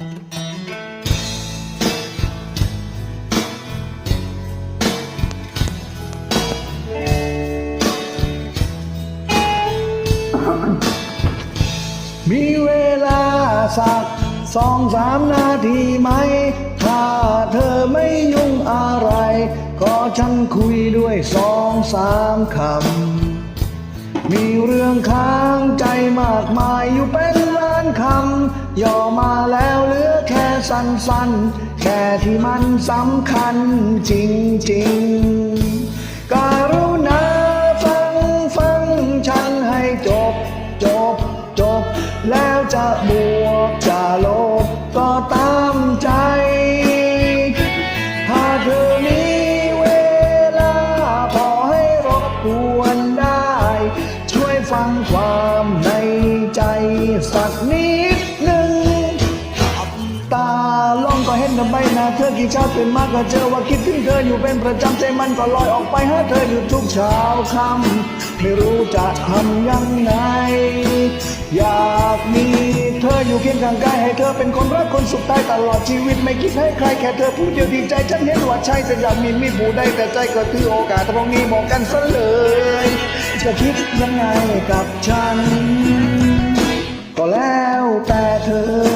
มีเวลาสักสองสามนาทีไหม ถ้าเธอไม่ยุ่งอะไร ก็ฉันคุยด้วยสองสามคำ มีเรื่องค้างใจมากมายอยู่เป็นล้านคำ ย่อมาแล้ว สั้นๆ แค่ที่มันสำคัญจริงๆ การุณาฟังฟังฉันให้จบจบจบ แล้วจะบวกจะลบก็ตามใจ ถ้าเธอมีเวลาพอให้รบกวนได้ ช่วยฟังความในใจสักนิด ตาล่องก็เห็นทำไมนะเธอกี่เช้าตื่นมาก็เจอว่าคิดถึงเธออยู่เป็นประจำใจมันก็ลอยออกไปหาเธออยู่ทุกเช้าค่ำไม่รู้จะทำยังไง อยากมีเธออยู่เคียงข้างกายให้เธอเป็นคนรักคนสุดท้ายตลอดชีวิตไม่คิดให้ใครแค่เธอผู้เดียวที่ใจฉันเห็นว่าใช่แต่อยากมีมีผู้ใดแต่ใจก็ถือโอกาสตรงนี้บอกกันซะเลย จะคิดยังไงกับฉัน ก็แล้วแต่เธอ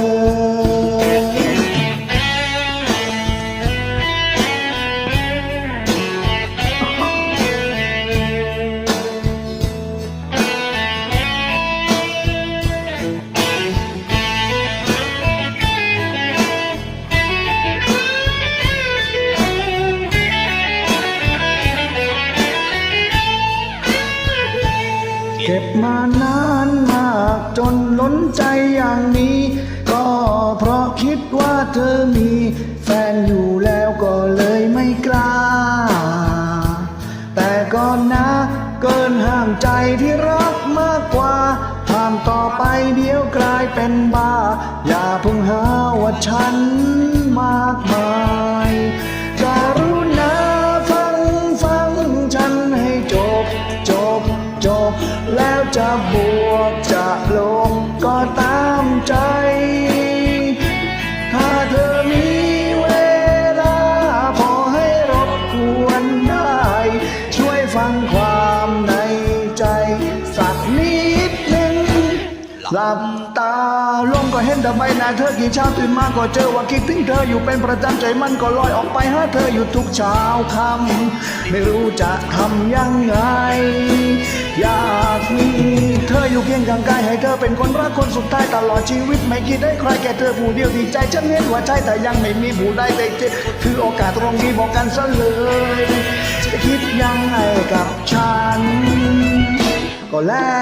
เก็บมานานมากจนล้นใจอย่างนี้ ก็เพราะคิดว่าเธอมี แฟนอยู่แล้วก็เลยไม่กล้า แต่ก็นะเกินห้ามใจที่รักมากกว่าห้ามต่อไปเดี๋ยวกลายเป็นบ้า อย่าเพิ่งหาว่าฉันมากมาย แหลับตาลงก็เห็นแต่ใบหน้าเธอกี่เช้าตื่นมาก็เจอว่าคิดถึงเธออยู่เป็นประจำใจมันก็ลอยออกไปหาเธออยู่ทุกเช้าค่ำไม่รู้จะทำยังไง อยากมีเธออยู่เคียงข้างกายให้เธอเป็นคนรักคนสุดท้ายตลอดชีวิตไม่คิดให้ใครแค่เธอผู้เดียวที่ใจฉันเห็นว่าใช่แต่ยังไม่มีผู้ใดแต่เจอคือโอกาสตรงนี้บอกกันซะเลยจะคิดยังไงกับฉัน ก็แล้ว